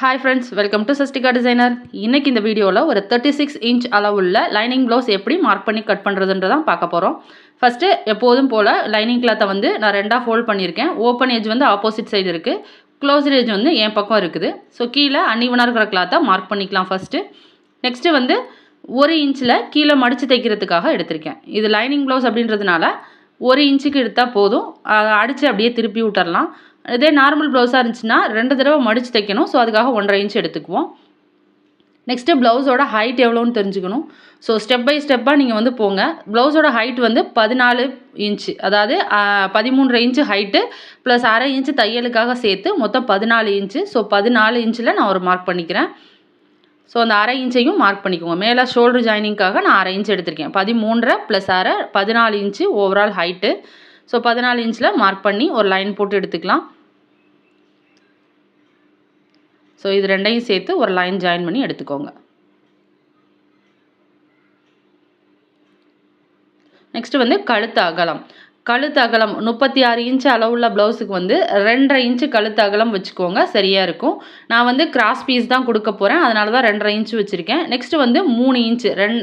Hi friends welcome to Sastika designer இன்னைக்கு இந்த வீடியோவில் ஒரு தேர்ட்டி சிக்ஸ் இன்ச் அளவுள்ள லைனிங் ப்ளவுஸ் எப்படி மார்க் பண்ணி கட் பண்ணுறதுன்றதான் பார்க்க போகிறோம் ஃபஸ்ட்டு எப்போதும் போல் லைனிங் கிளாத்தை வந்து நான் ரெண்டாக ஃபோல்ட் பண்ணியிருக்கேன். ஓப்பன் ஏஜ் வந்து ஆப்போசிட் சைடு இருக்குது க்ளோஸ்ட் ஏஜ் வந்து என் பக்கம் இருக்குது. ஸோ கீழே அன்னிவனாக இருக்கிற கிளாத்தை மார்க் பண்ணிக்கலாம் ஃபஸ்ட்டு நெக்ஸ்ட்டு வந்து ஒரு இன்ச்சில் கீழே மடித்து தைக்கிறதுக்காக எடுத்திருக்கேன். இது லைனிங் ப்ளவுஸ் அப்படின்றதுனால ஒரு இன்ச்சுக்கு எடுத்தால் போதும். அதை அடித்து அப்படியே திருப்பி விட்டுறலாம். இதே நார்மல் ப்ளவுஸாக இருந்துச்சுன்னா ரெண்டு தடவை மடித்து தைக்கணும். ஸோ அதுக்காக ஒன்றரை இன்ச் எடுத்துக்குவோம். நெக்ஸ்ட்டு ப்ளவுஸோட ஹைட் எவ்வளோன்னு தெரிஞ்சுக்கணும். ஸோ ஸ்டெப் பை ஸ்டெப்பாக நீங்கள் வந்து போங்க. ப்ளவுஸோட ஹைட் வந்து பதினாலு இன்ச்சு அதாவது பதிமூன்றரை இன்ச்சு ஹைட்டு ப்ளஸ் அரை இன்ச்சு தையலுக்காக சேர்த்து மொத்தம் பதினாலு இன்ச்சு ஸோ பதினாலு இன்ச்சில் நான் ஒரு மார்க் பண்ணிக்கிறேன். ஸோ அந்த அரை இன்ச்சையும் மார்க் பண்ணிக்கோங்க. மேலே ஷோல்டர் ஜாயினிங்காக நான் அரை இன்ச் எடுத்திருக்கேன். பதிமூன்றரை ப்ளஸ் அரை பதினாலு இன்ச்சு ஓவரால் ஹைட்டு ஸோ பதினாலு இன்ச்சில் மார்க் பண்ணி ஒரு லைன் போட்டு எடுத்துக்கலாம். ஸோ இது ரெண்டையும் சேர்த்து ஒரு லைன் ஜாயின் பண்ணி எடுத்துக்கோங்க. நெக்ஸ்ட்டு வந்து கழுத்து அகலம். கழுத்து அகலம் முப்பத்தி ஆறு இன்ச்சு அளவுள்ள ப்ளவுஸுக்கு வந்து ரெண்டரை இன்ச்சு கழுத்து அகலம் வச்சுக்கோங்க. சரியாக இருக்கும். நான் வந்து கிராஸ் பீஸ் தான் கொடுக்க போகிறேன் அதனால தான் ரெண்டரை இன்ச்சு வச்சுருக்கேன். நெக்ஸ்ட்டு வந்து மூணு இன்ச்சு ரெண்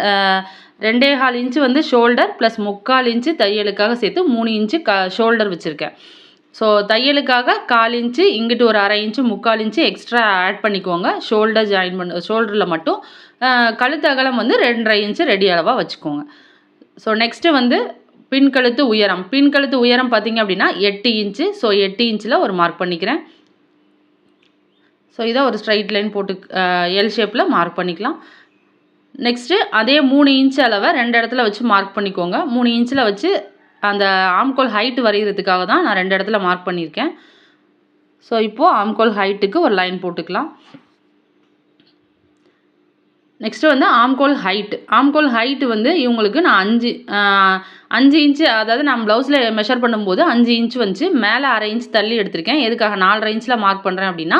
ரெண்டே கால் இன்ச்சு வந்து ஷோல்டர் ப்ளஸ் முக்கால் இன்ச்சு தையலுக்காக சேர்த்து மூணு இன்ச்சு க ஷோல்டர் வச்சுருக்கேன். ஸோ தையலுக்காக கால் இன்ச்சு இங்கிட்டு ஒரு அரை இன்ச்சு முக்கால் இன்ச்சு எக்ஸ்ட்ரா ஆட் பண்ணிக்கோங்க. ஷோல்டர் ஜாயின் பண்ண ஷோல்டரில் மட்டும். கழுத்து அகலம் வந்து ரெண்டரை இன்ச்சு ரெடி அளவாக வச்சுக்கோங்க. ஸோ நெக்ஸ்ட்டு வந்து பின் கழுத்து உயரம். பின் கழுத்து உயரம் பார்த்திங்க அப்படின்னா எட்டு இன்ச்சு. ஸோ எட்டு இன்ச்சில் ஒரு மார்க் பண்ணிக்கிறேன். ஸோ இதை ஒரு ஸ்ட்ரைட் லைன் போட்டு எல் ஷேப்பில் மார்க் பண்ணிக்கலாம். நெக்ஸ்ட்டு அதே மூணு இன்ச் அளவை ரெண்டு இடத்துல வச்சு மார்க் பண்ணிக்கோங்க. மூணு இன்ச்சில் வச்சு அந்த ஆம்கோல் ஹைட்டு வரைகிறதுக்காக தான் நான் ரெண்டு இடத்துல மார்க் பண்ணியிருக்கேன். ஸோ இப்போது ஆம்கோல் ஹைட்டுக்கு ஒரு லைன் போட்டுக்கலாம். நெக்ஸ்ட்டு வந்து ஆம்கோல் ஹைட்டு ஆம்கோல் ஹைட்டு வந்து இவங்களுக்கு நான் அஞ்சு அஞ்சு இன்ச்சு அதாவது நான் ப்ளவுஸில் மெஷர் பண்ணும்போது அஞ்சு இன்ச்சு வந்துச்சு. மேலே அரை இன்ச் தள்ளி எடுத்திருக்கேன். எதுக்காக? நாலரை இன்ச்சில் மார்க் பண்ணுறேன் அப்படின்னா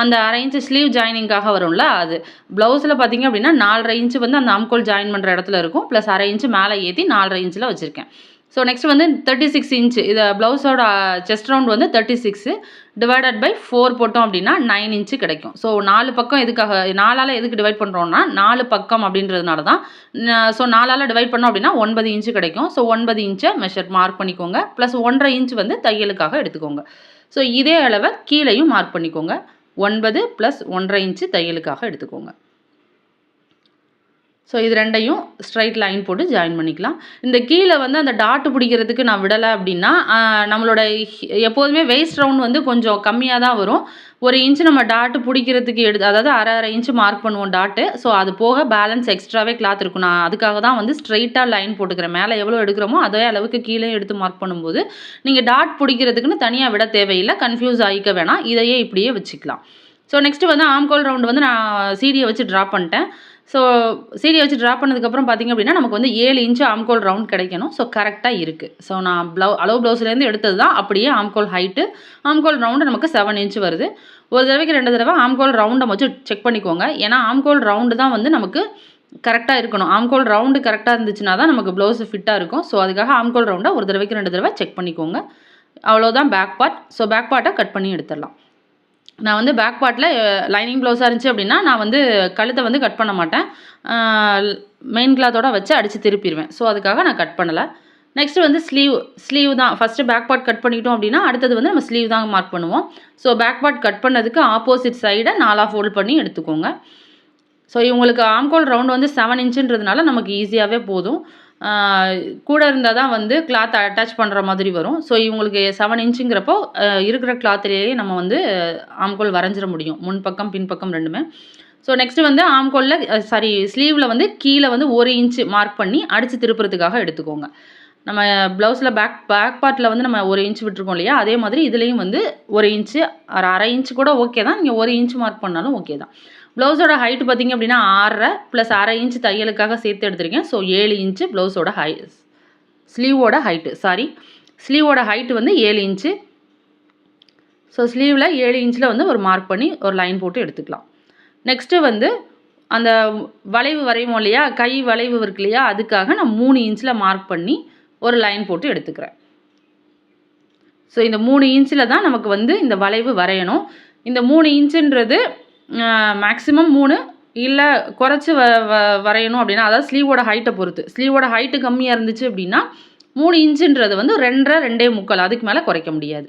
அந்த அரை இன்ச்சு ஸ்லீவ் ஜாயினிங்காக வரும்ல அது. ப்ளவுஸில் பார்த்தீங்க அப்படின்னா நாலரை இன்ச்சு வந்து அந்த ஆம்கோல் ஜாயின் பண்ணுற இடத்துல இருக்கும். ப்ளஸ் அரை இன்ச்சு மேலே ஏற்றி நாலரை இன்ச்சில் வச்சுருக்கேன். ஸோ நெக்ஸ்ட் வந்து தேர்ட்டி சிக்ஸ் இன்ச்சு இதை ப்ளவுஸோட செஸ்ட் ரவுண்ட் வந்து thirty six divided by four போட்டோம் அப்படின்னா நைன் இன்ச்சு கிடைக்கும். ஸோ நாலு பக்கம் எதுக்காக நாலால் எதுக்கு டிவைட் பண்ணுறோம்னா நாலு பக்கம் அப்படின்றதுனால தான் ஸோ நாலால் டிவைட் பண்ணோம் அப்படின்னா ஒன்பது இன்ச்சு கிடைக்கும். ஸோ ஒன்பது இன்ச்சை மெஷர் மார்க் பண்ணிக்கோங்க. ப்ளஸ் ஒன்றரை இன்ச் வந்து தையலுக்காக எடுத்துக்கோங்க. ஸோ இதே அளவை கீழேயும் மார்க் பண்ணிக்கோங்க. ஒன்பது ப்ளஸ் ஒன்றரை இன்ச்சு தையலுக்காக எடுத்துக்கோங்க. ஸோ இது ரெண்டையும் ஸ்ட்ரைட் லைன் போட்டு ஜாயின் பண்ணிக்கலாம். இந்த கீழே வந்து அந்த டாட்டு பிடிக்கிறதுக்கு நான் விடலை அப்படின்னா நம்மளோட எப்போதுமே வேஸ்ட் ரவுண்ட் வந்து கொஞ்சம் கம்மியாக தான் வரும். ஒரு இன்ச்சு நம்ம டாட்டு பிடிக்கிறதுக்கு எடுத்து அதாவது அரை அரை இன்ச்சு மார்க் பண்ணுவோம் டாட்டு ஸோ அது போக பேலன்ஸ் எக்ஸ்ட்ராவே கிளாத் இருக்கும். நான் அதுக்காக தான் வந்து ஸ்ட்ரைட்டாக லைன் போட்டுக்கிறேன். மேலே எவ்வளோ எடுக்கிறோமோ அதே அளவுக்கு கீழே எடுத்து மார்க் பண்ணும்போது நீங்கள் டாட் பிடிக்கிறதுக்குன்னு தனியாக விட தேவையில்லை. கன்ஃபியூஸ் ஆகிக்க வேணாம். இதையே இப்படியே வச்சுக்கலாம். ஸோ நெக்ஸ்ட்டு வந்து ஆம்கோல் ரவுண்டு வந்து நான் சீடியை வச்சு ட்ரா பண்ணிட்டேன். ஸோ சீடியை வச்சு ட்ரா பண்ணதுக்கப்புறம் பார்த்திங்க அப்படின்னா நமக்கு வந்து ஏழு இன்ச்சு ஆம்கோல் ரவுண்ட் கிடைக்கணும். ஸோ கரெக்டாக இருக்குது ஸோ நான் ப்ளவு அளவு ப்ளவுஸ்லேருந்து எடுத்தது தான் அப்படியே ஆம்கோல் ஹைட்டு ஆம்கோல் ரவுண்டு நமக்கு செவன் இன்ச்சு வருது. ஒரு தடவைக்கு ரெண்டு தடவை ஆம்கோல் ரவுண்டை வச்சு செக் பண்ணிக்கோங்க. ஏன்னா ஆம்கோல் ரவுண்டு தான் வந்து நமக்கு கரெக்டாக இருக்கணும். ஆம்கோல் ரவுண்டு கரெக்டாக இருந்துச்சுன்னா தான் நமக்கு ப்ளவுஸ் ஃபிட்டாக இருக்கும். ஸோ அதுக்காக ஆம்கோல் ரவுண்டை ஒரு தடவைக்கு ரெண்டு தடவை செக் பண்ணிக்கோங்க. அவ்வளோதான் பேக் பார்ட் ஸோ பேக் பார்ட்டை கட் பண்ணி எடுத்துடலாம். நான் வந்து பேக் பார்ட்டில் லைனிங் ப்ளவுஸாக இருந்துச்சு அப்படின்னா நான் வந்து கழுத்தை வந்து கட் பண்ண மாட்டேன். மெயின் கிளாத்தோட வச்சு அடித்து திருப்பிடுவேன் ஸோ அதுக்காக நான் கட் பண்ணலை. நெக்ஸ்ட்டு வந்து ஸ்லீவ் ஸ்லீவ் தான். ஃபஸ்ட்டு பேக் பார்ட் கட் பண்ணிட்டோம் அப்படின்னா அடுத்தது வந்து நம்ம ஸ்லீவ் தான் மார்க் பண்ணுவோம். ஸோ பேக் பார்ட் கட் பண்ணதுக்கு ஆப்போசிட் சைடை நாலாக ஃபோல்ட் பண்ணி எடுத்துக்கோங்க. ஸோ இவங்களுக்கு ஆம்கோல் ரவுண்ட் வந்து செவன் இன்ச்சுன்றதுனால நமக்கு ஈஸியாகவே போதும். கூட இருந்தால் தான் வந்து கிளாத் அட்டாச் பண்ணுற மாதிரி வரும். ஸோ இவங்களுக்கு செவன் இன்ச்சுங்கிறப்போ இருக்கிற கிளாத்திலேயே நம்ம வந்து ஆம்கோல் வரைஞ்சிட முடியும். முன் பக்கம் பின்பக்கம் ரெண்டுமே. ஸோ நெக்ஸ்ட்டு வந்து ஆம்கோலில் சாரி ஸ்லீவில் வந்து கீழே வந்து ஒரு இன்ச்சு மார்க் பண்ணி அடித்து திருப்புறதுக்காக எடுத்துக்கோங்க. நம்ம ப்ளவுஸில் பேக் பேக் பார்ட்டில் வந்து நம்ம ஒரு இன்ச் விட்டுருக்கோம் இல்லையா? அதே மாதிரி இதுலேயும் வந்து ஒரு இன்ச்சு அரை அரை இன்ச்சு கூட ஓகே தான். நீங்கள் ஒரு இன்ச்சு மார்க் பண்ணாலும் ஓகே தான். ப்ளவுஸோட ஹைட்டு பார்த்திங்க அப்படின்னா ஆறரை ப்ளஸ் அரை இன்ச்சு தையலுக்காக சேர்த்து எடுத்துருக்கேன். ஸோ ஏழு இன்ச்சு ப்ளவுஸோட ஹை ஸ்லீவோட ஹைட்டு சாரி ஸ்லீவோட ஹைட்டு வந்து ஏழு இன்ச்சு ஸோ ஸ்லீவில் ஏழு இன்ச்சில் வந்து ஒரு மார்க் பண்ணி ஒரு லைன் போட்டு எடுத்துக்கலாம். நெக்ஸ்ட்டு வந்து அந்த வளைவு வரைவோம் இல்லையா? கை வளைவு இருக்கு இல்லையா? அதுக்காக நான் மூணு இன்ச்சில் மார்க் பண்ணி ஒரு லைன் போட்டு எடுத்துக்கிறேன். ஸோ இந்த மூணு இன்ச்சில் தான் நமக்கு வந்து இந்த வளைவு வரையணும். இந்த மூணு இன்ச்சுன்றது மேக்ஸிமம் மூணு. இல்லை குறைச்சி வ வ வரையணும் அப்படின்னா அதாவது ஸ்லீவோட ஹைட்டை பொறுத்து. ஸ்லீவோட ஹைட்டு கம்மியாக இருந்துச்சு அப்படின்னா மூணு இன்ச்சுன்றது வந்து ரெண்டரை ரெண்டே முக்கால். அதுக்கு மேலே குறைக்க முடியாது.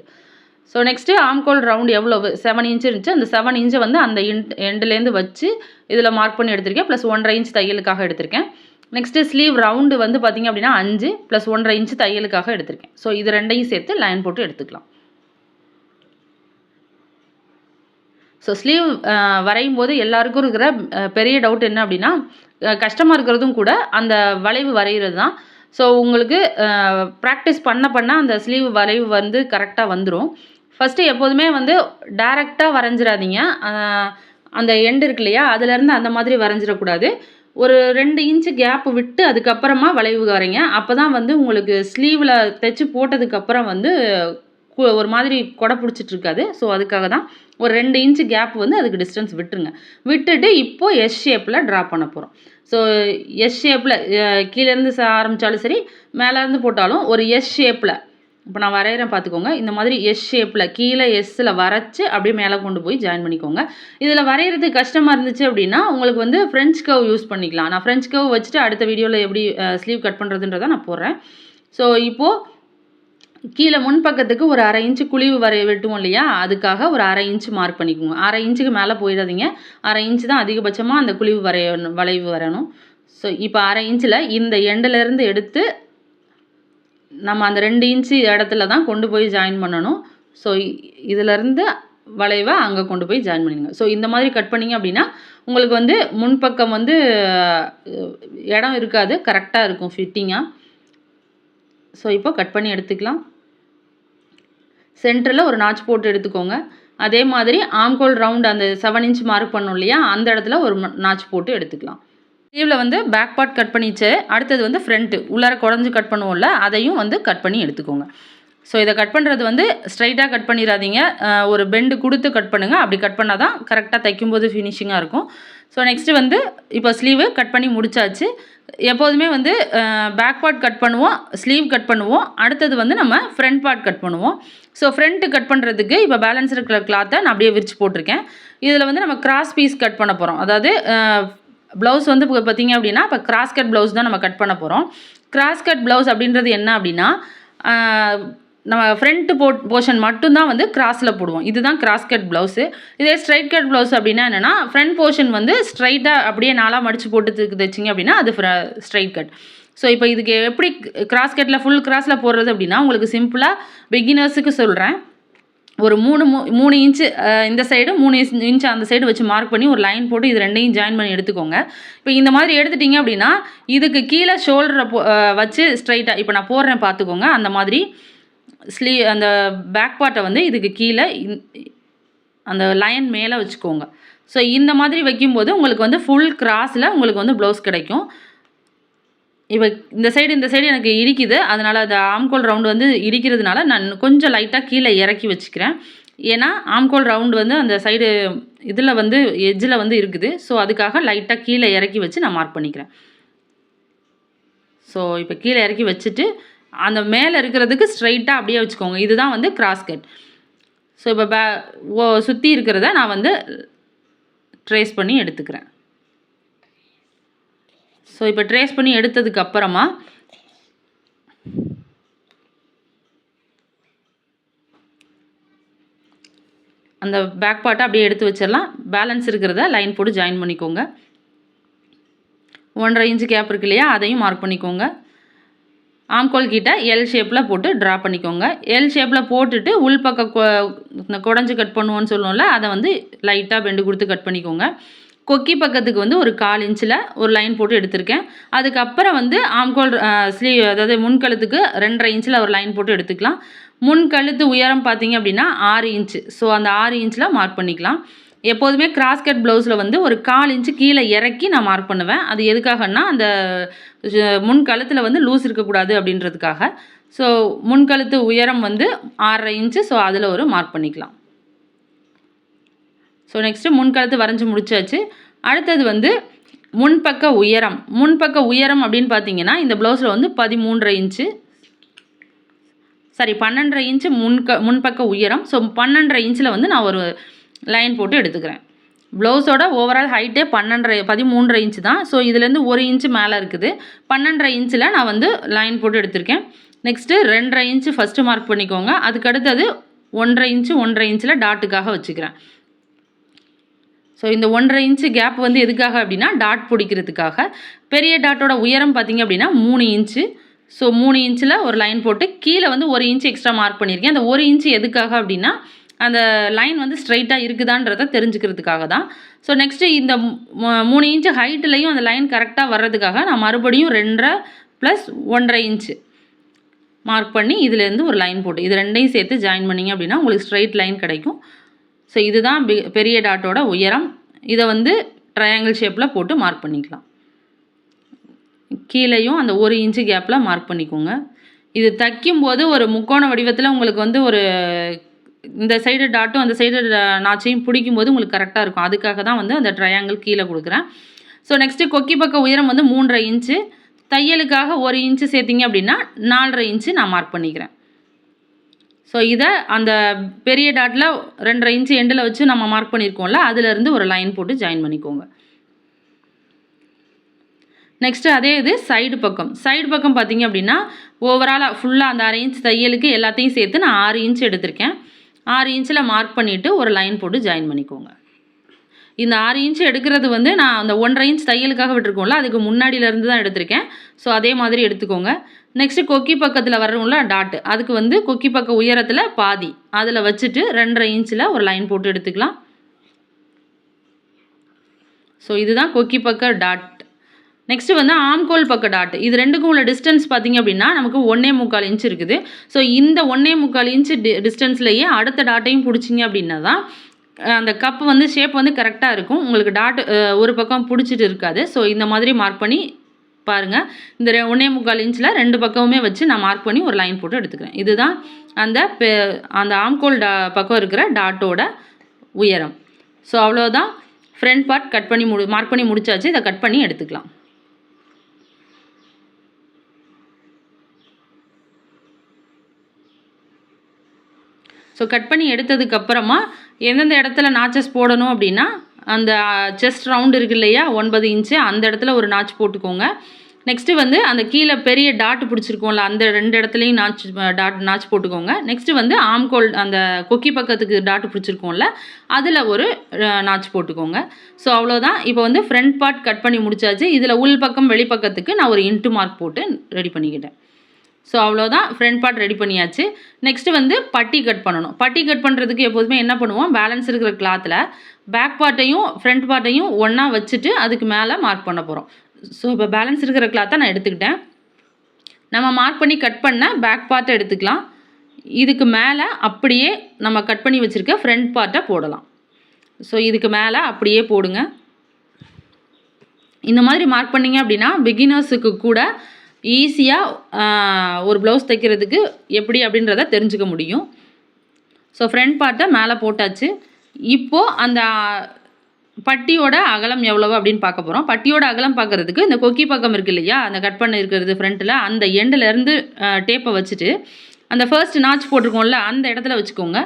ஸோ நெக்ஸ்ட்டு ஆம்கோல் ரவுண்ட் எவ்வளவு? செவன் இன்ச் இருந்துச்சு. அந்த செவன் இன்ச்சை வந்து அந்த இன்ட் எண்டுலேருந்து வச்சு இதில் மார்க் பண்ணி எடுத்திருக்கேன். ப்ளஸ் ஒன்றரை இன்ச் தையலுக்காக எடுத்திருக்கேன். நெக்ஸ்ட்டு ஸ்லீவ் ரவுண்டு வந்து பார்த்திங்க அப்படின்னா அஞ்சு ப்ளஸ் ஒன்றரை இன்ச் தையலுக்காக எடுத்திருக்கேன். ஸோ இது ரெண்டையும் சேர்த்து லைன் போட்டு எடுத்துக்கலாம். ஸோ ஸ்லீவ் uh, வரையும் போது எல்லாருக்கும் இருக்கிற பெரிய டவுட் என்ன அப்படின்னா கஷ்டமாக இருக்கிறதும் கூட அந்த வளைவு வரைகிறது தான். ஸோ உங்களுக்கு ப்ராக்டிஸ் பண்ண பண்ண அந்த ஸ்லீவ் வளைவு வந்து கரெக்டாக வந்துடும் ஃபஸ்ட்டு எப்போதுமே வந்து டேரெக்டாக வரைஞ்சிடாதீங்க அந்த எண்டு இருக்கு இல்லையா அதுலேருந்து அந்த மாதிரி வரைஞ்சிடக்கூடாது ஒரு ரெண்டு இன்ச்சு கேப் விட்டு அதுக்கப்புறமா வளைவு வரைங்க. அப்போ தான் வந்து உங்களுக்கு ஸ்லீவில் தைச்சு போட்டதுக்கப்புறம் வந்து ஒரு மாதிரி கொடை பிடிச்சிட்டு இருக்காது ஸோ அதுக்காக தான் ஒரு ரெண்டு இன்ச்சு கேப் வந்து அதுக்கு டிஸ்டன்ஸ் விட்டுருங்க. விட்டுட்டு இப்போது எஸ் ஷேப்பில் ட்ரா பண்ண போகிறோம் ஸோ எஸ் ஷேப்பில் கீழேருந்து ஆரம்பித்தாலும் சரி மேலேருந்து போட்டாலும் ஒரு எஸ் ஷேப்பில் இப்போ நான் வரைகிறேன் பார்த்துக்கோங்க இந்த மாதிரி எஸ் ஷேப்பில் கீழே எஸ்ஸில் வரைச்சி அப்படியே மேலே கொண்டு போய் ஜாயின் பண்ணிக்கோங்க. இதில் வரைகிறது கஷ்டமாக இருந்துச்சு அப்படின்னா உங்களுக்கு வந்து ஃப்ரெஞ்ச் கவ் யூஸ் பண்ணிக்கலாம். நான் ஃப்ரெஞ்ச் கவ் வச்சுட்டு அடுத்த வீடியோவில் எப்படி ஸ்லீவ் கட் பண்ணுறதுன்றதை நான் போடுறேன். ஸோ இப்போது கீழே முன் பக்கத்துக்கு ஒரு அரை இன்ச்சு குழிவு வரைய வெட்டுவோம் இல்லையா? அதுக்காக ஒரு அரை இன்ச்சு மார்க் பண்ணிக்கோங்க அரை இன்ச்சுக்கு மேலே போயிடாதீங்க. அரை இன்ச்சு தான் அதிகபட்சமாக அந்த குழிவு வரையணும் வளைவு வரணும். ஸோ இப்போ அரை இன்ச்சில் இந்த எண்டிலேருந்து எடுத்து நம்ம அந்த ரெண்டு இன்ச்சு இடத்துல தான் கொண்டு போய் ஜாயின் பண்ணணும். ஸோ இதிலேருந்து வளைவை அங்கே கொண்டு போய் ஜாயின் பண்ணிடுங்க. ஸோ இந்த மாதிரி கட் பண்ணிங்க அப்படின்னா உங்களுக்கு வந்து முன்பக்கம் வந்து இடம் இருக்காது. கரெக்டாக இருக்கும் ஃபிட்டிங்காக ஸோ இப்போ கட் பண்ணி எடுத்துக்கலாம். சென்டரில் ஒரு நாச் போட்டு எடுத்துக்கோங்க. அதே மாதிரி ஆம்கோல் ரவுண்ட் அந்த செவன் இன்ச் மார்க் பண்ணோம் இல்லையா? அந்த இடத்துல ஒரு நாச் போட்டு எடுத்துக்கலாம். ஸ்லீவில் வந்து பேக் பார்ட் கட் பண்ணிச்சு. அடுத்தது வந்து ஃப்ரண்ட்டு உள்ளார குறைஞ்சி கட் பண்ணுவோம்ல அதையும் வந்து கட் பண்ணி எடுத்துக்கோங்க. ஸோ இதை கட் பண்ணுறது வந்து ஸ்ட்ரைட்டாக கட் பண்ணிடாதீங்க ஒரு பெண்டு கொடுத்து கட் பண்ணுங்கள் அப்படி கட் பண்ணால் தான் கரெக்டாக தைக்கும்போது ஃபினிஷிங்காக இருக்கும். ஸோ நெக்ஸ்ட்டு வந்து இப்போ ஸ்லீவு கட் பண்ணி முடிச்சாச்சு. எப்போதுமே வந்து பேக் பார்ட் கட் பண்ணுவோம் ஸ்லீவ் கட் பண்ணுவோம். அடுத்தது வந்து நம்ம ஃப்ரண்ட் பார்ட் கட் பண்ணுவோம். ஸோ ஃப்ரண்ட்டு கட் பண்ணுறதுக்கு இப்போ பேலன்ஸ் இருக்கிற கிளாத்தை நான் அப்படியே விரிச்சு போட்டிருக்கேன். இதில் வந்து நம்ம கிராஸ் பீஸ் கட் பண்ண போகிறோம் அதாவது ப்ளவுஸ் வந்து இப்போ பார்த்திங்க அப்படின்னா இப்போ கிராஸ் கட் ப்ளவுஸ் தான் நம்ம கட் பண்ண போகிறோம் கிராஸ் கட் ப்ளவுஸ் அப்படின்றது என்ன அப்படின்னா நம்ம ஃப்ரண்ட்டு போ போர்ஷன் மட்டும்தான் வந்து கிராஸில் போடுவோம். இதுதான் கிராஸ் கட் ப்ளவுஸு இதே ஸ்ட்ரைட் கட் ப்ளவுஸ் அப்படின்னா என்னென்னா ஃப்ரண்ட் போர்ஷன் வந்து ஸ்ட்ரைட்டாக அப்படியே நாளாக மடித்து போட்டு தைச்சு- தைச்சிங்க அப்படின்னா அது ஸ்ட்ரைட் கட் ஸோ இப்போ இதுக்கு எப்படி கிராஸ் கட்டில் ஃபுல் கிராஸில் போடுறது அப்படின்னா உங்களுக்கு சிம்பிளாக பிகினர்ஸுக்கு சொல்கிறேன் ஒரு மூணு மூ மூணு இன்ச்சு இந்த சைடு மூணு இன்ச்சு அந்த சைடு வச்சு மார்க் பண்ணி ஒரு லைன் போட்டு இது ரெண்டையும் ஜாயின் பண்ணி எடுத்துக்கோங்க. இப்போ இந்த மாதிரி எடுத்துட்டிங்க அப்படின்னா இதுக்கு கீழே ஷோல்டரை போ வச்சு ஸ்ட்ரைட்டாக இப்போ நான் போடுறேன் பார்த்துக்கோங்க. அந்த மாதிரி ஸ்லீ அந்த பேக் பார்ட்டை வந்து இதுக்கு கீழே அந்த லைன் மேலே வச்சுக்கோங்க. ஸோ இந்த மாதிரி வைக்கும்போது உங்களுக்கு வந்து ஃபுல் கிராஸில் உங்களுக்கு வந்து ப்ளவுஸ் கிடைக்கும். இப்போ இந்த சைடு இந்த சைடு எனக்கு இடிக்குது. அதனால் அந்த ஆம்கோல் ரவுண்டு வந்து இடிக்கிறதுனால நான் கொஞ்சம் லைட்டாக கீழே இறக்கி வச்சுக்கிறேன். ஏன்னா ஆம்கோல் ரவுண்டு வந்து அந்த சைடு இதில் வந்து எஜ்ஜில் வந்து இருக்குது. ஸோ அதுக்காக லைட்டாக கீழே இறக்கி வச்சு நான் மார்க் பண்ணிக்கிறேன். ஸோ இப்போ கீழே இறக்கி வச்சுட்டு அந்த மேலே இருக்கிறதுக்கு ஸ்ட்ரைட்டாக அப்படியே வச்சுக்கோங்க. இதுதான் வந்து கிராஸ் கட் ஸோ இப்போ பே ஓ சுற்றி இருக்கிறத நான் வந்து ட்ரேஸ் பண்ணி எடுத்துக்கிறேன். ஸோ இப்போ ட்ரேஸ் பண்ணி எடுத்ததுக்கு அப்புறமா அந்த பேக் பார்ட்டை அப்படியே எடுத்து வச்சிடலாம். பேலன்ஸ் இருக்கிறத லைன் போட்டு ஜாயின் பண்ணிக்கோங்க. ஒன்றரை இன்ச்சு கேப் இருக்கு இல்லையா? அதையும் மார்க் பண்ணிக்கோங்க. ஆம்கோல் கிட்ட எல் ஷேப்பில் போட்டு ட்ரா பண்ணிக்கோங்க. எல் ஷேப்பில் போட்டுட்டு உள்பக்க கொ- இந்த குடஞ்சி கட் பண்ணுவோன்னு சொல்லுவோம்ல அதை வந்து லைட்டாக பெண்டு கொடுத்து கட் பண்ணிக்கோங்க. கொக்கி பக்கத்துக்கு வந்து ஒரு கால் இன்ச்சில் ஒரு லைன் போட்டு எடுத்திருக்கேன். அதுக்கப்புறம் வந்து ஆம்கோல் ஸ்லீவ் அதாவது முன்கழுத்துக்கு ரெண்டரை இன்ச்சில் ஒரு லைன் போட்டு எடுத்துக்கலாம். முன்கழுத்து உயரம் பார்த்தீங்க அப்படின்னா ஆறு இன்ச்சு ஸோ அந்த ஆறு இன்ச்சில் மார்க் பண்ணிக்கலாம். எப்போதுமே கிராஸ்கட் ப்ளவுஸில் வந்து ஒரு கால் இன்ச்சு கீழே இறக்கி நான் மார்க் பண்ணுவேன். அது எதுக்காகன்னா அந்த முன் கழுத்தில் வந்து லூஸ் இருக்கக்கூடாது அப்படின்றதுக்காக. ஸோ முன்கழுத்து உயரம் வந்து ஆறரை இன்ச்சு ஸோ அதில் ஒரு மார்க் பண்ணிக்கலாம். ஸோ நெக்ஸ்ட்டு முன்கழுத்து வரைஞ்சி முடிச்சாச்சு. அடுத்தது வந்து முன்பக்க உயரம். முன்பக்க உயரம் அப்படின்னு பார்த்தீங்கன்னா இந்த ப்ளவுஸில் வந்து பதிமூன்றரை இன்ச்சு சாரி பன்னெண்டரை இன்ச்சு முன்க முன்பக்க உயரம். ஸோ பன்னெண்டரை இன்ச்சில் வந்து நான் ஒரு லைன் போட்டு எடுத்துக்கிறேன். ப்ளவுஸோட ஓவரால் ஹைட்டே பன்னெண்டரை பதிமூன்றரை இன்ச்சு தான். ஸோ இதுலேருந்து ஒரு இன்ச்சு மேலே இருக்குது. பன்னெண்டரை இன்ச்சில் நான் வந்து லைன் போட்டு எடுத்திருக்கேன். நெக்ஸ்ட்டு ரெண்டரை இன்ச்சு ஃபஸ்ட்டு மார்க் பண்ணிக்கோங்க. அதுக்கடுத்தது ஒன்றரை இன்ச்சு ஒன்றரை இன்ச்சில் டாட்டுக்காக வச்சுக்கிறேன். ஸோ இந்த ஒன்றரை இன்ச்சு கேப் வந்து எதுக்காக அப்படின்னா டாட் பிடிக்கிறதுக்காக. பெரிய டாட்டோட உயரம் பார்த்தீங்க அப்படின்னா மூணு இன்ச்சு ஸோ மூணு இன்ச்சில் ஒரு லைன் போட்டு கீழே வந்து ஒரு இன்ச்சு எக்ஸ்ட்ரா மார்க் பண்ணியிருக்கேன். அந்த ஒரு இன்ச்சு எதுக்காக அப்படின்னா அந்த லைன் வந்து ஸ்ட்ரைட்டாக இருக்குதான்றதை தெரிஞ்சுக்கிறதுக்காக தான். ஸோ நெக்ஸ்ட்டு இந்த மூணு இன்ச்சு ஹைட்லேயும் அந்த லைன் கரெக்டாக வர்றதுக்காக நான் மறுபடியும் ரெண்டரை ப்ளஸ் ஒன்றரை இன்ச்சு மார்க் பண்ணி இதுலேருந்து ஒரு லைன் போட்டு இது ரெண்டையும் சேர்த்து ஜாயின் பண்ணிங்க அப்படின்னா உங்களுக்கு ஸ்ட்ரைட் லைன் கிடைக்கும். ஸோ இதுதான் பெரிய டாட்டோட உயரம். இதை வந்து ட்ரையாங்கிள் ஷேப்பில் போட்டு மார்க் பண்ணிக்கலாம். கீழேயும் அந்த ஒரு இன்ச்சு கேப்பில் மார்க் பண்ணிக்கோங்க. இது தைக்கும்போது ஒரு முக்கோண வடிவத்தில் உங்களுக்கு வந்து ஒரு இந்த சைடு டாட்டும் அந்த சைடு நாச்சையும் பிடிக்கும்போது உங்களுக்கு கரெக்டாக இருக்கும். அதுக்காக தான் வந்து அந்த ட்ரையாங்கிள் கீழே கொடுக்குறேன். ஸோ நெக்ஸ்ட்டு கொக்கி பக்க உயரம் வந்து மூன்றரை இன்ச்சு தையலுக்காக ஒரு இன்ச்சு சேர்த்திங்க அப்படின்னா நாலரை இன்ச்சு நான் மார்க் பண்ணிக்கிறேன். ஸோ இதை அந்த பெரிய டாட்டில் ரெண்டரை இன்ச்சு எண்டில் வச்சு நம்ம மார்க் பண்ணியிருக்கோம்ல அதுலேருந்து ஒரு லைன் போட்டு ஜாயின் பண்ணிக்கோங்க. நெக்ஸ்ட்டு அதே இது சைடு பக்கம். சைடு பக்கம் பார்த்தீங்க அப்படின்னா ஓவராலாக ஃபுல்லாக அந்த அரை இன்ச் தையலுக்கு எல்லாத்தையும் சேர்த்து நான் ஆறு இன்ச் எடுத்திருக்கேன். ஆறு இன்ச்சில் மார்க் பண்ணிவிட்டு ஒரு லைன் போட்டு ஜாயின் பண்ணிக்கோங்க. இந்த ஆறு இன்ச் எடுக்கிறது வந்து நான் அந்த ஒன்றரை இன்ச் தையலுக்காக விட்டுருக்கோம்ல அதுக்கு முன்னாடியிலேருந்து தான் எடுத்திருக்கேன். ஸோ அதே மாதிரி எடுத்துக்கோங்க. நெக்ஸ்ட்டு கொக்கி பக்கத்தில் வரணும்ல டாட்டு அதுக்கு வந்து கொக்கி பக்க உயரத்தில் பாதி. அதில் வச்சுட்டு ரெண்டரை இன்ச்சில் ஒரு லைன் போட்டு எடுத்துக்கலாம். ஸோ இதுதான் கொக்கி பக்க டாட் நெக்ஸ்ட்டு வந்து ஆம்கோல் பக்க டாட் இது ரெண்டுக்கும் உள்ள டிஸ்டன்ஸ் பார்த்தீங்க அப்படின்னா நமக்கு ஒன்றே முக்கால் இன்ச் இருக்குது. ஸோ இந்த ஒன்றே முக்கால் இன்ச் டி டிஸ்டன்ஸ்லேயே அடுத்த டாட்டையும் பிடிச்சிங்க அப்படின்னா தான் அந்த கப் வந்து ஷேப் வந்து கரெக்டாக இருக்கும். உங்களுக்கு டாட் ஒரு பக்கம் பிடிச்சிட்டு இருக்காது. ஸோ இந்த மாதிரி மார்க் பண்ணி பாருங்கள் இந்த ரெ- முக்கால் இன்ச்சில் ரெண்டு பக்கமுமே வச்சு நான் மார்க் பண்ணி ஒரு லைன் போட்டு எடுத்துக்கிறேன். இதுதான் அந்த பெ- அந்த ஆம்கோல் டா பக்கம் இருக்கிற டாட்டோட உயரம். ஸோ அவ்வளோதான் ஃப்ரண்ட் பார்ட் கட் பண்ணி முடி மார்க் பண்ணி முடிச்சாச்சு. இதை கட் பண்ணி எடுத்துக்கலாம். ஸோ கட் பண்ணி எடுத்ததுக்கு அப்புறமா எந்தெந்த இடத்துல நாச்சஸ் போடணும் அப்படின்னா அந்த செஸ்ட் ரவுண்ட் இருக்கு இல்லையா ஒன்பது இன்ச்சு அந்த இடத்துல ஒரு நாச் போட்டுக்கோங்க. நெக்ஸ்ட்டு வந்து அந்த கீழே பெரிய டாட் பிடிச்சிருக்கோம்ல அந்த ரெண்டு இடத்துலையும் நாச் டாட் நாச் போட்டுக்கோங்க. நெக்ஸ்ட்டு வந்து ஆம்கோல் அந்த கொக்கி பக்கத்துக்கு டாட் பிடிச்சிருக்கோம்ல அதில் ஒரு நாச் போட்டுக்கோங்க. ஸோ அவ்வளோதான் இப்போ வந்து ஃப்ரண்ட் பார்ட் கட் பண்ணி முடிச்சாச்சு. இதில் உள் பக்கம் வெளிப்பக்கத்துக்கு நான் ஒரு இன்ட்டு மார்க் போட்டு ரெடி பண்ணிக்கிட்டேன். ஸோ அவ்வளோதான் ஃப்ரண்ட் பார்ட் ரெடி பண்ணியாச்சு. நெக்ஸ்ட்டு வந்து பட்டி கட் பண்ணணும். பட்டி கட் பண்ணுறதுக்கு எப்போதுமே என்ன பண்ணுவோம்? பேலன்ஸ் இருக்கிற கிளாத்தில் பேக் பார்ட்டையும் ஃப்ரண்ட் பார்ட்டையும் ஒன்றா வச்சுட்டு அதுக்கு மேலே மார்க் பண்ண போகிறோம் ஸோ இப்போ பேலன்ஸ் இருக்கிற கிளாத்தை நான் எடுத்துக்கிட்டேன். நம்ம மார்க் பண்ணி கட் பண்ண பேக் பார்ட்டை எடுத்துக்கலாம். இதுக்கு மேலே அப்படியே நம்ம கட் பண்ணி வச்சுருக்க ஃப்ரண்ட் பார்ட்டை போடலாம். ஸோ இதுக்கு மேலே அப்படியே போடுங்க. இந்த மாதிரி மார்க் பண்ணீங்க அப்படின்னா பிகினர்ஸுக்கு கூட ஈஸியாக ஒரு ப்ளவுஸ் தைக்கிறதுக்கு எப்படி அப்படின்றத தெரிஞ்சுக்க முடியும். ஸோ ஃப்ரண்ட் பார்ட்டை மேலே போட்டாச்சு. இப்போது அந்த பட்டியோட அகலம் எவ்வளவு அப்படின்னு பார்க்க போகிறோம் பட்டியோட அகலம் பார்க்கறதுக்கு இந்த கொக்கி பக்கம் இருக்குது இல்லையா? அந்த கட் பண்ண இருக்கிறது ஃப்ரண்ட்டில் அந்த எண்டுலேருந்து டேப்பை வச்சுட்டு அந்த ஃபர்ஸ்ட் நாச் போட்டிருக்கோம்ல அந்த இடத்துல வச்சுக்கோங்க.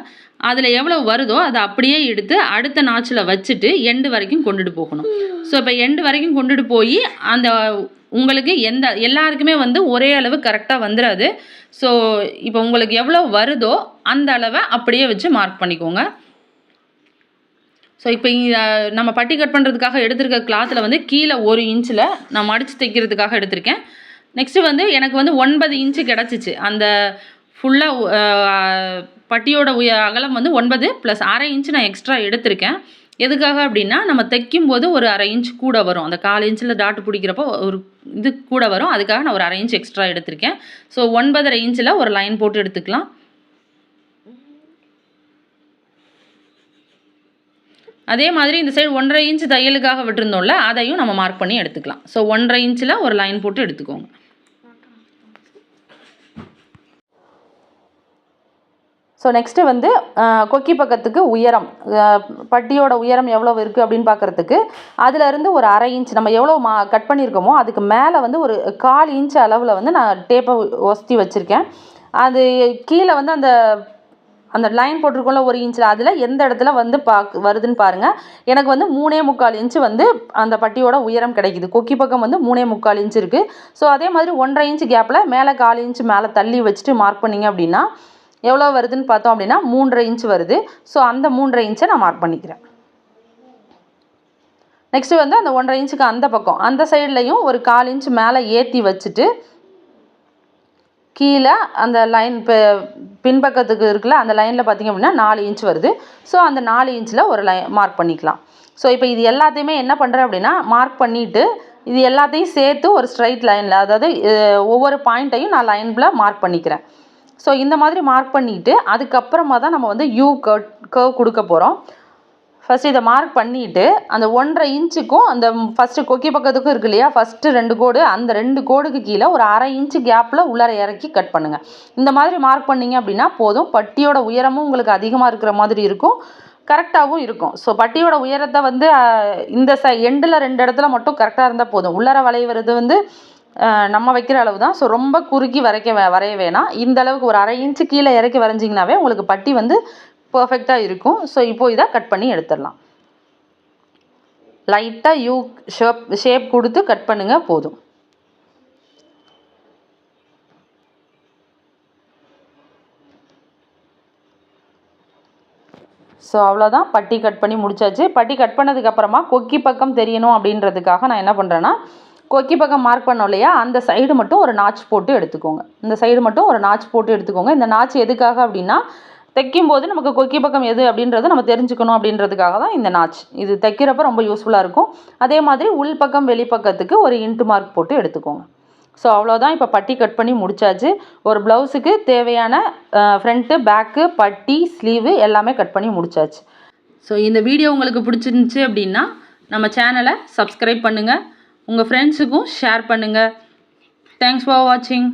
அதில் எவ்வளோ வருதோ அதை அப்படியே எடுத்து அடுத்த நாச்சில் வச்சுட்டு எண்டு வரைக்கும் கொண்டுட்டு போகணும். ஸோ இப்போ எண்டு வரைக்கும் கொண்டுட்டு போய் அந்த உங்களுக்கு எந்த எல்லாருக்குமே வந்து ஒரே அளவு கரெக்டாக வந்துடாது ஸோ இப்போ உங்களுக்கு எவ்வளோ வருதோ அந்த அளவை அப்படியே வச்சு மார்க் பண்ணிக்கோங்க. ஸோ இப்போ நம்ம பட்டி கட் பண்ணுறதுக்காக எடுத்திருக்க கிளாத்தில் வந்து கீழே ஒரு இன்ச்சில் நான் மடித்து தைக்கிறதுக்காக எடுத்திருக்கேன். நெக்ஸ்ட்டு வந்து எனக்கு வந்து ஒன்பது இன்ச்சு கிடச்சிச்சு. அந்த ஃபுல்லாக பட்டியோட உய அகலம் வந்து ஒன்பது ப்ளஸ் அரை இன்ச்சு நான் எக்ஸ்ட்ரா எடுத்திருக்கேன். எதுக்காக அப்படின்னா நம்ம தைக்கும்போது ஒரு அரை இன்ச் கூட வரும். அந்த கால் இன்ச்சில் டாட் பிடிக்கிறப்போ ஒரு இது கூட வரும். அதுக்காக நான் ஒரு அரை இன்ச் எக்ஸ்ட்ரா எடுத்திருக்கேன். ஸோ ஒன்பதரை இன்ச்சில் ஒரு லைன் போட்டு எடுத்துக்கலாம். அதே மாதிரி இந்த சைடு ஒன்றரை இன்ச் தையலுக்காக விட்டுருந்தோம்ல அதையும் நம்ம மார்க் பண்ணி எடுத்துக்கலாம். ஸோ ஒன்றரை இன்ச்சில் ஒரு லைன் போட்டு எடுத்துக்கோங்க. ஸோ நெக்ஸ்ட்டு வந்து கொக்கி பக்கத்துக்கு உயரம் பட்டியோட உயரம் எவ்வளோ இருக்குது அப்படின்னு பார்க்குறதுக்கு அதுலேருந்து ஒரு அரை இன்ச் நம்ம எவ்வளோ மா கட் பண்ணியிருக்கோமோ அதுக்கு மேலே வந்து ஒரு கால் இன்ச் அளவில் வந்து நான் டேப்பை ஒசத்தி வச்சுருக்கேன். அது கீழே வந்து அந்த அந்த லைன் போட்டிருக்கோம்ல ஒரு இன்ச்சில் அதில் எந்த இடத்துல வந்து பாக் வருதுன்னு பாருங்கள் எனக்கு வந்து மூணே முக்கால் இன்ச்சு வந்து அந்த பட்டியோட உயரம் கிடைக்குது. கொக்கி பக்கம் வந்து மூணே முக்கால் இன்ச்சு இருக்குது ஸோ அதே மாதிரி ஒன்றரை இன்ச்சு கேப்பில் மேலே கால் இன்ச்சு மேலே தள்ளி வச்சுட்டு மார்க் பண்ணிங்க அப்படின்னா எவ்வளோ வருதுன்னு பார்த்தோம் அப்படின்னா மூன்றரை இன்ச் வருது. ஸோ அந்த மூன்றரை இன்ச்சை நான் மார்க் பண்ணிக்கிறேன். நெக்ஸ்ட்டு வந்து அந்த ஒன்றரை இன்ச்சுக்கு அந்த பக்கம். அந்த சைட்லேயும் ஒரு கால் இன்ச் மேலே ஏற்றி வச்சுட்டு கீழே அந்த லைன் இப்போ பின்பக்கத்துக்கு இருக்குல்ல அந்த லைனில் பார்த்திங்க அப்படின்னா நாலு இன்ச் வருது. ஸோ அந்த நாலு இன்ச்சில் ஒரு லை மார்க் பண்ணிக்கலாம். ஸோ இப்போ இது எல்லாத்தையுமே என்ன பண்ணுறேன் அப்படின்னா மார்க் பண்ணிவிட்டு இது எல்லாத்தையும் சேர்த்து ஒரு ஸ்ட்ரைட் லைனில் அதாவது ஒவ்வொரு பாயிண்ட்டையும் நான் லைனில் மார்க் பண்ணிக்கிறேன். ஸோ இந்த மாதிரி மார்க் பண்ணிவிட்டு அதுக்கப்புறமா தான் நம்ம வந்து யூ கர்வ் கர்வ் கொடுக்க போகிறோம் ஃபஸ்ட்டு இதை மார்க் பண்ணிவிட்டு அந்த ஒன்றரை இன்ச்சுக்கும் அந்த ஃபஸ்ட்டு கொக்கி பக்கத்துக்கும் இருக்கு இல்லையா? ஃபஸ்ட்டு ரெண்டு கோடு அந்த ரெண்டு கோடுக்கு கீழே ஒரு அரை இன்ச்சு கேப்பில் உள்ளார இறக்கி கட் பண்ணுங்கள் இந்த மாதிரி மார்க் பண்ணீங்க அப்படின்னா போதும். பட்டியோட உயரமும் உங்களுக்கு அதிகமாக இருக்கிற மாதிரி இருக்கும். கரெக்டாகவும் இருக்கும். ஸோ பட்டியோட உயரத்தை வந்து இந்த ச எண்டில் ரெண்டு இடத்துல மட்டும் கரெக்டாக இருந்தால் போதும். உள்ளார வளைவது வந்து நம்ம வைக்கிற அளவு தான். ஸோ ரொம்ப குறுக்கி வரைக்க வே- வரைய வேணாம். இந்த அளவுக்கு ஒரு அரை இன்ச்சு கீழே இறக்கி வரைஞ்சிங்கனாவே உங்களுக்கு பட்டி வந்து பர்ஃபெக்டாக இருக்கும். ஸோ இப்போ இதை கட் பண்ணி எடுத்துடலாம். லைட்டாக யூ ஷேப் ஷேப் கொடுத்து கட் பண்ணுங்கள் போதும். ஸோ அவ்வளோதான் பட்டி கட் பண்ணி முடிச்சாச்சு. பட்டி கட் பண்ணதுக்கப்புறமா கொக்கி பக்கம் தெரியணும் அப்படின்றதுக்காக நான் என்ன பண்ணுறேன்னா கொக்கி பக்கம் மார்க் பண்ணோம் இல்லையா? அந்த சைடு மட்டும் ஒரு நாச் போட்டு எடுத்துக்கோங்க. இந்த சைடு மட்டும் ஒரு நாச் போட்டு எடுத்துக்கோங்க. இந்த நாச் எதுக்காக அப்படின்னா தைக்கும் போது நமக்கு கொக்கி பக்கம் எது அப்படின்றத நம்ம தெரிஞ்சுக்கணும் அப்படின்றதுக்காக தான் இந்த நாச் இது தைக்கிறப்ப ரொம்ப யூஸ்ஃபுல்லாக இருக்கும். அதே மாதிரி உள் பக்கம் வெளிப்பக்கத்துக்கு ஒரு இன்ட்டு மார்க் போட்டு எடுத்துக்கோங்க. ஸோ அவ்வளோதான் இப்போ பட்டி கட் பண்ணி முடிச்சாச்சு. ஒரு ப்ளவுஸுக்கு தேவையான ஃப்ரண்ட்டு பேக்கு பட்டி ஸ்லீவு எல்லாமே கட் பண்ணி முடிச்சாச்சு. ஸோ இந்த வீடியோ உங்களுக்கு பிடிச்சிருந்துச்சி அப்படின்னா நம்ம சேனலை சப்ஸ்கிரைப் பண்ணுங்கள் உங்கள் ஃப்ரெண்ட்ஸுக்கும் ஷேர் பண்ணுங்கள் தேங்க்ஸ் ஃபார் வாட்சிங்